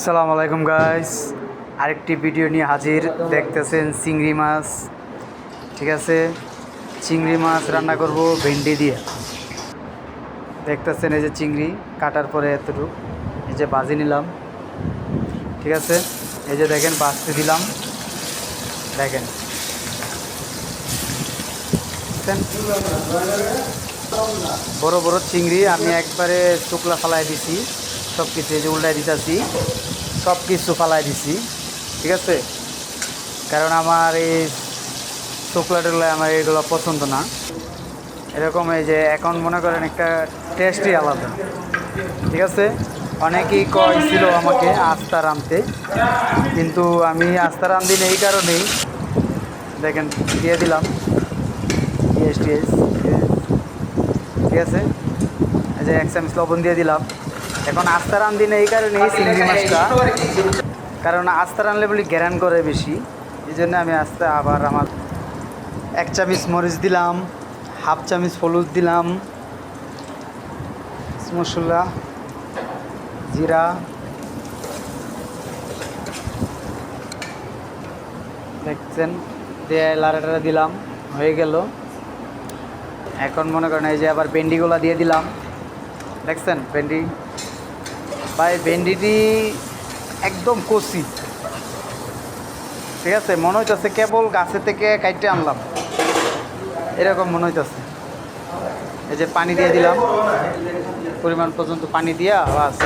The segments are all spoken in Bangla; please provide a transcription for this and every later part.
আসসালামু আলাইকুম গাইস আরেকটি ভিডিও নিয়ে হাজির। দেখতেছেন চিংড়ি মাছ। ঠিক আছে? চিংড়ি মাছ রান্না করব ভেন্ডি দিয়ে। দেখতেছেন এই যে চিংড়ি, কাটার পরে এতটুকু। এই যে বাজি নিলাম। ঠিক আছে? এই যে দেখেন বাজতে দিলাম। দেখেন। বড় বড় চিংড়ি আমি একবারে শুকলা ফালাই দিছি। সব কিছু এই যে উল্টাই দিতেছি, সব কিছু ফালাই দিছি, ঠিক আছে? কারণ আমার এই শুকলা টুকলা আমার এগুলো পছন্দ না। এরকম এই যে এখন মনে করেন একটা টেস্টই আলাদা, ঠিক আছে? অনেকেই কয়েছিল আমাকে আস্তা রাঁধতে, কিন্তু আমি আস্তা রাঁধি এই কারণেই। দেখেন, দিয়ে দিলাম। ঠিক আছে? এই যে এক চামচ লবণ দিয়ে দিলাম। এখন আস্তা রান্ধি না এই কারণেই চিংড়ি মাছটা। কারণ আস্তা রানলে বলি গ্যারান করে বেশি। এই জন্য আমি আস্তে আবার আমার এক চামিচ মরিচ দিলাম হাফ চামিচ হলুদ দিলাম মশলা জিরা দেখছেন দিয়ে লাড়াটা দিলাম হয়ে গেল। এখন মনে করেন এই যে আবার ভেন্ডিগুলা দিয়ে দিলাম। দেখছেন ভেন্ডি ভাই, ভেন্ডিটি একদম কচি। ঠিক আছে, মনে হইতেছে কেবল গাছে থেকে কাইটে আনলাম। এরকম মনে হইতেছে। এই যে পানি দিয়ে দিলাম। পরিমাণ পর্যন্ত পানি দিয়া বাস।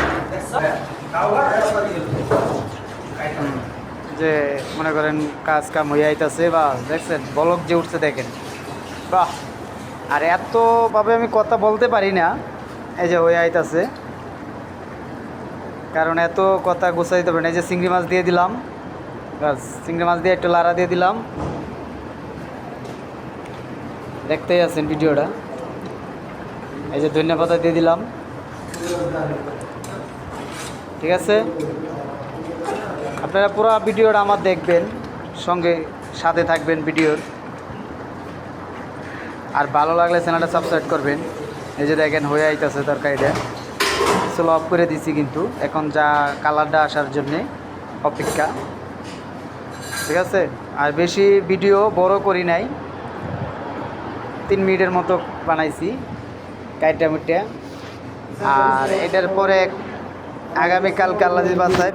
যে মনে করেন কাজ কাম হয়ে আইতাছে বা দেখছেন, বলক যে উঠছে, দেখেন। বাহ! আর এতভাবে আমি কথা বলতে পারি না। এই যে হয়ে আইতাছে। কারণ এত কথা গুছাইতে পারি না। এই যে চিংড়ি মাছ দিয়ে দিলাম চিংড়ি মাছ দিয়ে একটু লাড়া দিয়ে দিলাম। দেখতেই আছেন ভিডিওটা। এই যে ধনিয়া পাতা দিয়ে দিলাম। ঠিক আছে? আপনারা পুরো ভিডিওটা আমার দেখবেন, সঙ্গে সাথে থাকবেন ভিডিওর। আর ভালো লাগলে চ্যানেলটা সাবস্ক্রাইব করবেন। এই যে দেখেন, হয়ে আইতেছে তরকারিটা। স্লো অফ করে দিছি কিন্তু। এখন যা কালারটা আসার জন্যে অপেক্ষা। ঠিক আছে? আর বেশি ভিডিও বড় করি নাই। তিন মিনিটের মতো বানাইছি কাইটা মুইটা। আর এটার পরে আগামীকাল কাল্লা বাসায়